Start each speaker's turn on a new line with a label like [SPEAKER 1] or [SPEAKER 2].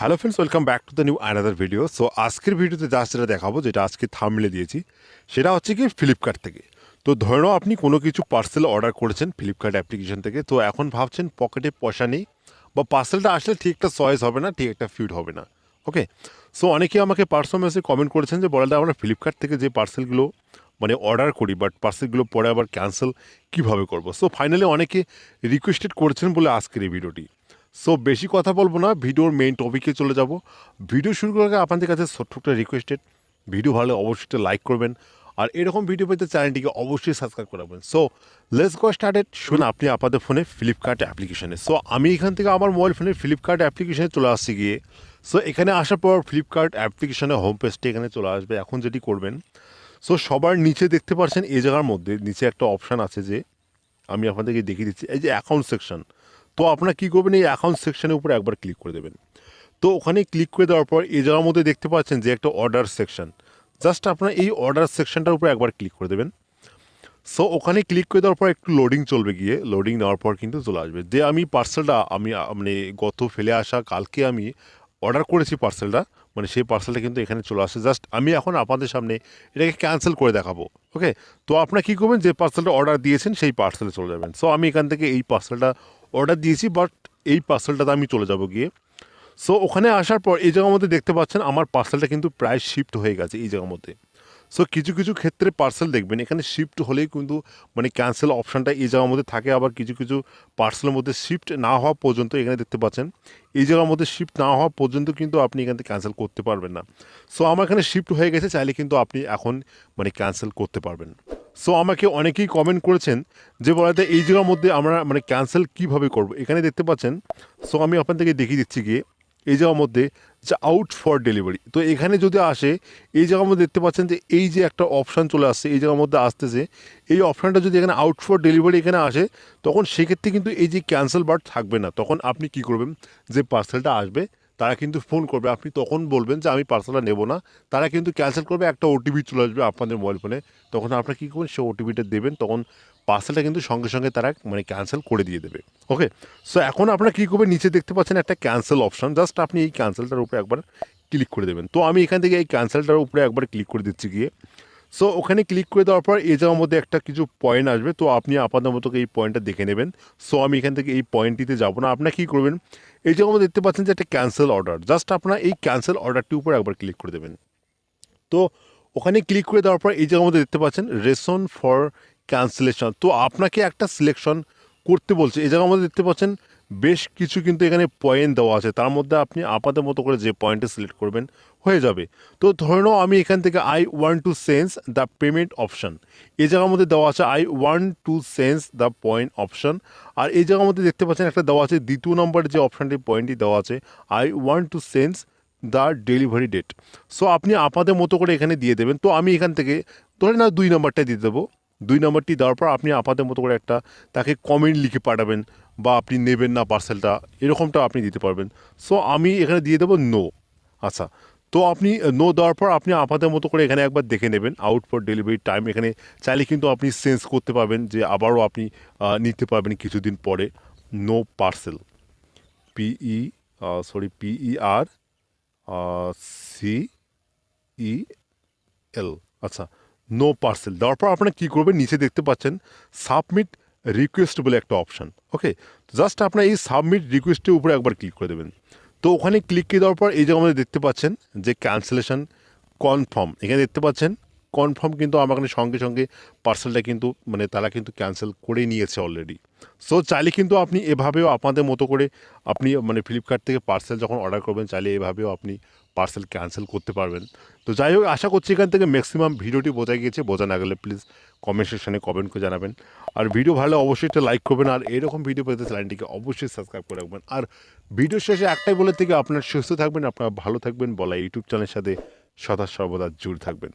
[SPEAKER 1] Hello friends welcome back to the new another video so আজকের ভিডিওতে just যেটা দেখাবো, যেটা আজকে থামলে দিয়েছি, সেটা হচ্ছে কি ফ্লিপকার্ট থেকে। তো ধরে নাও আপনি কোনো কিছু পার্সেল অর্ডার করেছেন ফ্লিপকার্ট অ্যাপ্লিকেশন থেকে, তো এখন ভাবছেন পকেটে পয়সা নেই, বা পার্সেলটা আসলে ঠিক একটা চয়েস হবে না, ঠিক একটা ফিট হবে না। ওকে সো অনেকেই আমাকে পার্সোনাল মেসেজ কমেন্ট করেছেন যে বলে আমরা ফ্লিপকার্ট থেকে যে পার্সেলগুলো মানে অর্ডার করি বাট পার্সেলগুলো পরে আবার ক্যান্সেল কীভাবে করব? সো ফাইনালি অনেকে রিকোয়েস্টেড করেছেন বলে আজকের এই ভিডিওটি সো বেশি কথা বলব না, ভিডিওর মেইন টপিকে চলে যাব। ভিডিও শুরু করার আগে আপনাদের কাছে ছোট্ট রিকোয়েস্টেড ভিডিও ভালো অবশ্যই লাইক করবেন। আর এরকম ভিডিও পেতে চ্যানেলটিকে অবশ্যই সাবস্ক্রাইব করাবেন সো লেস গো স্টার্টেড শুনুন, আপনি আপনাদের ফোনে ফ্লিপকার্ট অ্যাপ্লিকেশনে সো আমি এখান থেকে আমার মোবাইল ফোনে ফ্লিপকার্ট অ্যাপ্লিকেশনে চলে আসছি গিয়ে। সো এখানে আসার পর ফ্লিপকার্ট অ্যাপ্লিকেশনের হোম পেজটি এখানে চলে আসবে। এখন যেটি করবেন সো সবার নিচে দেখতে পাচ্ছেন এই জায়গার মধ্যে, নিচে একটা অপশান আছে যে, আমি আপনাদেরকে দেখিয়ে দিচ্ছি। এই যে অ্যাকাউন্ট সেকশন তো আপনারা কী করবেন, এই অ্যাকাউন্ট সেকশনের উপরে একবার ক্লিক করে দেবেন। তো ওখানে ক্লিক করে দেওয়ার পর এই জায়গার মধ্যে দেখতে পাচ্ছেন যে একটা অর্ডার সেকশন জাস্ট আপনারা এই অর্ডার সেকশনটার উপরে একবার ক্লিক করে দেবেন। সো ওখানে ক্লিক করে দেওয়ার পর একটু লোডিং চলবে গিয়ে। লোডিং নেওয়ার পর কিন্তু চলে আসবে। যে আমি পার্সেলটা আমি মানে গত ফেলে আসা, কালকে আমি অর্ডার করেছি পার্সেলটা মানে সেই পার্সেলটা কিন্তু এখানে চলে আসে জাস্ট আমি এখন আপনাদের সামনে এটাকে ক্যান্সেল করে দেখাবো। ওকে তো আপনারা কী করবেন, যে পার্সেলটা অর্ডার দিয়েছেন, সেই পার্সেলে চলে যাবেন। সো আমি এখান থেকে এই পার্সেলটা অর্ডার দিয়েছি বাট এই পার্সেলটাতে আমি চলে যাব গিয়ে। সো ওখানে আসার পর এই জায়গার মধ্যে দেখতে পাচ্ছেন আমার পার্সেলটা কিন্তু প্রায় শিফট হয়ে গেছে এই জায়গার মধ্যে। সো কিছু কিছু ক্ষেত্রে পার্সেল দেখবেন, এখানে শিফট হলেই কিন্তু মানে ক্যান্সেল অপশানটা এই জায়গার মধ্যে থাকে, আবার কিছু কিছু পার্সেলের মধ্যে শিফট না হওয়া পর্যন্ত এখানে দেখতে পাচ্ছেন। এই জায়গার মধ্যে শিফট না হওয়া পর্যন্ত কিন্তু আপনি এখান থেকে ক্যান্সেল করতে পারবেন না। সো আমার এখানে শিফট হয়ে গেছে, চাইলে কিন্তু আপনি এখন মানে ক্যান্সেল করতে পারবেন। সো আমাকে অনেকেই কমেন্ট করেছেন যে বলাতে এই জায়গার মধ্যে আমরা মানে ক্যান্সেল কীভাবে করব? এখানে দেখতে পাচ্ছেন সো আমি আপনাদেরকে দেখিয়ে দিচ্ছি গিয়ে, এই জায়গার মধ্যে যে আউট ফর ডেলিভারি তো এখানে যদি আসে, এই জায়গার মধ্যে দেখতে পাচ্ছেন যে, এই যে একটা অপশান চলে আসছে, এই জায়গার মধ্যে আসতেছে, এই অপশানটা যদি এখানে আউট ফর ডেলিভারি এখানে আসে, তখন সেক্ষেত্রে কিন্তু এই যে ক্যান্সেল বার থাকবে না। তখন আপনি কি করবেন? যে পার্সেলটা আসবে তারা কিন্তু ফোন করবে। আপনি তখন বলবেন যে, আমি পার্সেলটা নেব না। তারা কিন্তু ক্যান্সেল করবে, একটা ওটিপি চলে আসবে আপনাদের মোবাইল ফোনে তখন আপনারা কী করবেন, সে ওটিপিটা দেবেন, তখন পার্সেলটা কিন্তু সঙ্গে সঙ্গে তারা মানে ক্যান্সেল করে দিয়ে দেবে। ওকে? সো এখন আপনারা কী করবেন, নিচে দেখতে পাচ্ছেন একটা ক্যান্সেল অপশান। জাস্ট আপনি এই ক্যান্সেলটার উপরে একবার ক্লিক করে দেবেন। তো আমি এখান থেকে এই ক্যান্সেলটার উপরে একবার ক্লিক করে দিচ্ছি গিয়ে। সো ওখানে ক্লিক করে দেওয়ার পর এই জায়গার মধ্যে একটা কিছু পয়েন্ট আসবে। তো আপনি আপনাদের মতো এই পয়েন্টটা দেখে নেবেন। সো আমি এখান থেকে এই পয়েন্টটিতে যাব না। আপনারা কী করবেন? এই জায়গার মধ্যে দেখতে পাচ্ছেন যে একটা ক্যান্সেল অর্ডার জাস্ট আপনার এই ক্যান্সেল অর্ডারটির উপর একবার ক্লিক করে দেবেন। তো, ওখানে ক্লিক করে দেওয়ার পর এই জায়গার মধ্যে দেখতে পাচ্ছেন রেশন ফর ক্যান্সেলেশন তো, আপনাকে একটা সিলেকশন করতে বলছে। এই জায়গার মধ্যে দেখতে পাচ্ছেন বেশ কিছু কিন্তু এখানে পয়েন্ট দেওয়া আছে। তার মধ্যে আপনি আপাদের মতো করে যে পয়েন্টে সিলেক্ট করবেন, হয়ে যাবে। তো ধরে নাও আমি এখান থেকে I want to sense the payment option এই জায়গার মধ্যে দেওয়া আছে I want to sense the point option আর এই জায়গার মধ্যে দেখতে পাচ্ছেন একটা দেওয়া আছে, দ্বিতীয় নম্বরের যে অপশানটি পয়েন্টটি দেওয়া আছে I want to sense the delivery date so আপনি আপনাদের মতো করে এখানে দিয়ে দেবেন। তো আমি এখান থেকে, ধরে না দুই নম্বরটা দিয়ে দেবো। দুই নম্বরটি দেওয়ার পর আপনি আপনাদের মতো করে একটা তাকে কমেন্ট লিখে পাঠাবেন। বা আপনি নেবেন না পার্সেলটা এরকমটা আপনি দিতে পারবেন। সো আমি এখানে দিয়ে দেবো নো আচ্ছা তো আপনি নো দেওয়ার পর আপনি আপনাদের মতো করে এখানে একবার দেখে নেবেন। আউট ফর ডেলিভারি টাইম এখানে চাইলে কিন্তু আপনি চেঞ্জ করতে পারবেন যে আবারও আপনি নিতে পারবেন কিছুদিন পরে। No parcel P sorry P R C E L আচ্ছা নো পার্সেল দেওয়ার পর আপনারা কী করবেন? নিচে দেখতে পাচ্ছেন সাবমিট রিকোয়েস্ট বলে একটা অপশান ওকে জাস্ট আপনার এই সাবমিট রিকোয়েস্টের উপরে একবার ক্লিক করে দেবেন। তো ওখানে ক্লিক করে দেওয়ার পর এই যে আমাদের দেখতে পাচ্ছেন যে ক্যান্সেলেশন কনফার্ম এখানে দেখতে পাচ্ছেন কনফার্ম কিন্তু আমার সঙ্গে সঙ্গে পার্সেলটা কিন্তু মানে তারা কিন্তু ক্যান্সেল করে নিয়েছে অলরেডি সো চাইলে কিন্তু আপনি এভাবেও আপনাদের মতো করে আপনি মানে ফ্লিপকার্ট থেকে পার্সেল যখন অর্ডার করবেন, চাইলে এভাবেও আপনি পার্সেল ক্যান্সেল করতে পারবেন। তো যাই হোক, আশা করছি এখান থেকে ম্যাক্সিমাম ভিডিওটি বোঝা গিয়েছে। বোঝা না গেলে প্লিজ কমেন্ট সেকশনে কমেন্ট করে জানাবেন। আর ভিডিও ভালো অবশ্যই একটা লাইক করবেন। আর এরকম ভিডিও পেতে চ্যানেলটিকে অবশ্যই সাবস্ক্রাইব করে রাখবেন। আর ভিডিও শেষে একটাই বলে থেকে আপনার সুস্থ থাকবেন, আপনারা ভালো থাকবেন। বলা ইউটিউব চ্যানেলের সাথে সদা সর্বদা জুড়ে থাকবেন।